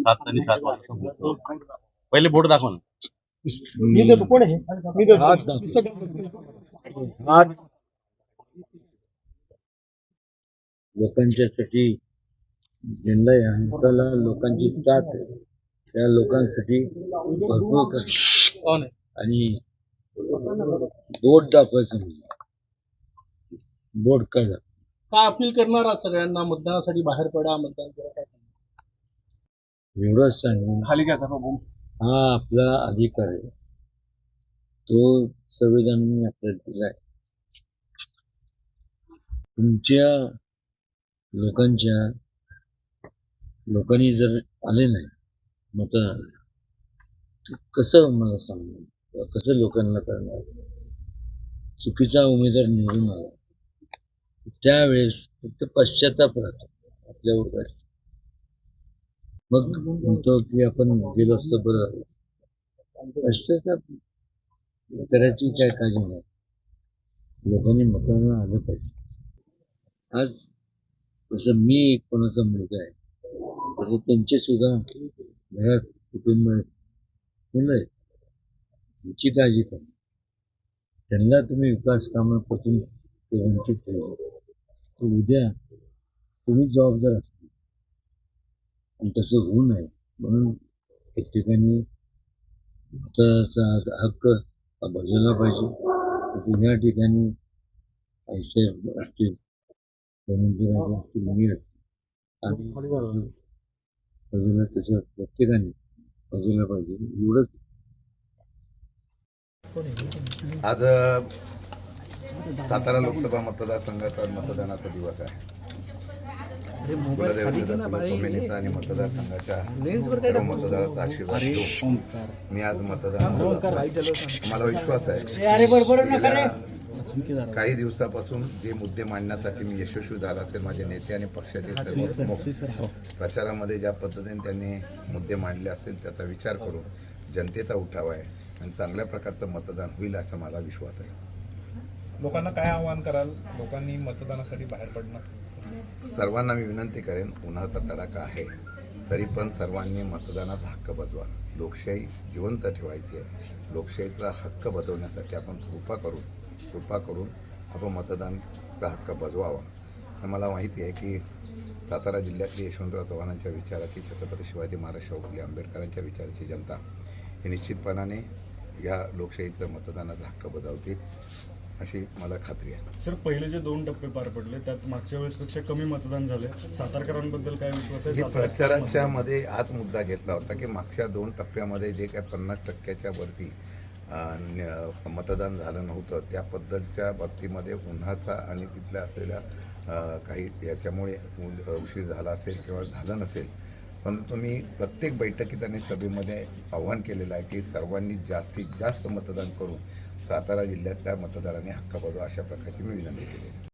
सात आणि सात वाजता. पहिले बोट दाखव ना. हात लोकांच्यासाठी झेंडा या हाताला लोकांची साथ आहे. त्या लोकांसाठी भरपूर कर आणि बोट दाखवायचं म्हणजे. बोट का दाखव काय अपील करणार आहात सगळ्यांना? मतदानासाठी बाहेर पडा मतदान करा काय एवढंच सांगून हा आपला अधिकार आहे. तो संविधानाने आपल्याला दिलाय तुमच्या लोकांच्या लोकांनी जर आले नाही मतदान तर कसं मला सांगणार? कसं लोकांना करणार? चुकीचा उमेदवार निवडून आला. त्यावेळेस फक्त पश्चाताप राहतो आपल्यावर काय मग म्हणतो की आपण गेलो असतं बरं. असतं. करायची काय काळजी नाही. लोकांनी मताना आलं पाहिजे. आज जसं मी एक कोणाचा मुलगा आहे तसं त्यांचे सुद्धा घरात कुटुंब आहेत मुलं आहेत. त्यांची काळजी करा. त्यांना तुम्ही विकास कामापासून ते वंचित ठेवा. उद्या तुम्ही जबाबदार असता. आणि तसं होऊ नये म्हणून एक ठिकाणी मताचा हक्क हा बजावला पाहिजे तसं या ठिकाणी पैसे असतील धनंजय असतील मी असतील आणि बाजूला तसं प्रत्येकाने बाजूला पाहिजे एवढंच आज सातारा लोकसभा मतदारसंघाचा मतदानाचा दिवस आहे आणि मतदारसंघाच्या मी आज मतदान मला विश्वास आहे. काही दिवसापासून जे मुद्दे मांडण्यासाठी मी यशस्वी झाला असेल माझे नेते आणि पक्षाचे सर्व प्रमुख प्रचारामध्ये ज्या पद्धतीने त्यांनी मुद्दे मांडले असतील त्याचा विचार करून जनतेचा उठाव आहे आणि चांगल्या प्रकारचं मतदान होईल असा मला विश्वास आहे. लोकांना काय आवाहन कराल? लोकांनी मतदानासाठी बाहेर पडणं. सर्वांना मी विनंती करेन उन्हाचा तडाखा आहे तरी पण सर्वांनी मतदानाचा हक्क बजवा. लोकशाही जिवंत ठेवायची आहे. लोकशाहीचा हक्क बजवण्यासाठी आपण कृपा करून कृपा करून आपण मतदानचा हक्क बजवावा. आणि मला माहिती आहे की सातारा जिल्ह्यातली यशवंतराव चव्हाणांच्या विचाराची छत्रपती शिवाजी महाराज शाहू आंबेडकरांच्या विचाराची जनता ही निश्चितपणाने या लोकशाहीचं मतदानाचा हक्क बजावतील. अशी मला खात्री आहे. सर पहिले जे दोन टप्पे पार पडले त्यात मागच्या वेळेसपेक्षा कमी मतदान झाले. सातारकरांबद्दल काय विश्वास आहे? मी प्रचाराच्या मध्ये हाच मुद्दा घेतला होता की मागच्या दोन टप्प्यामध्ये जे काय पन्नास टक्क्याच्या वरती अं, मतदान झालं नव्हतं त्याबद्दलच्या बाबतीमध्ये उन्हाचा आणि तिथल्या असलेल्या अं, काही याच्यामुळे उ- उशीर झाला असेल किंवा झालं नसेल परंतु मी प्रत्येक बैठकीत आणि सभेमध्ये आव्हान केलेलं आहे की सर्वांनी जास्तीत जास्त मतदान करून सातारा जिल्ह्यातल्या मतदारांनी हक्क बजावा अशा प्रकारची मी विनंती केली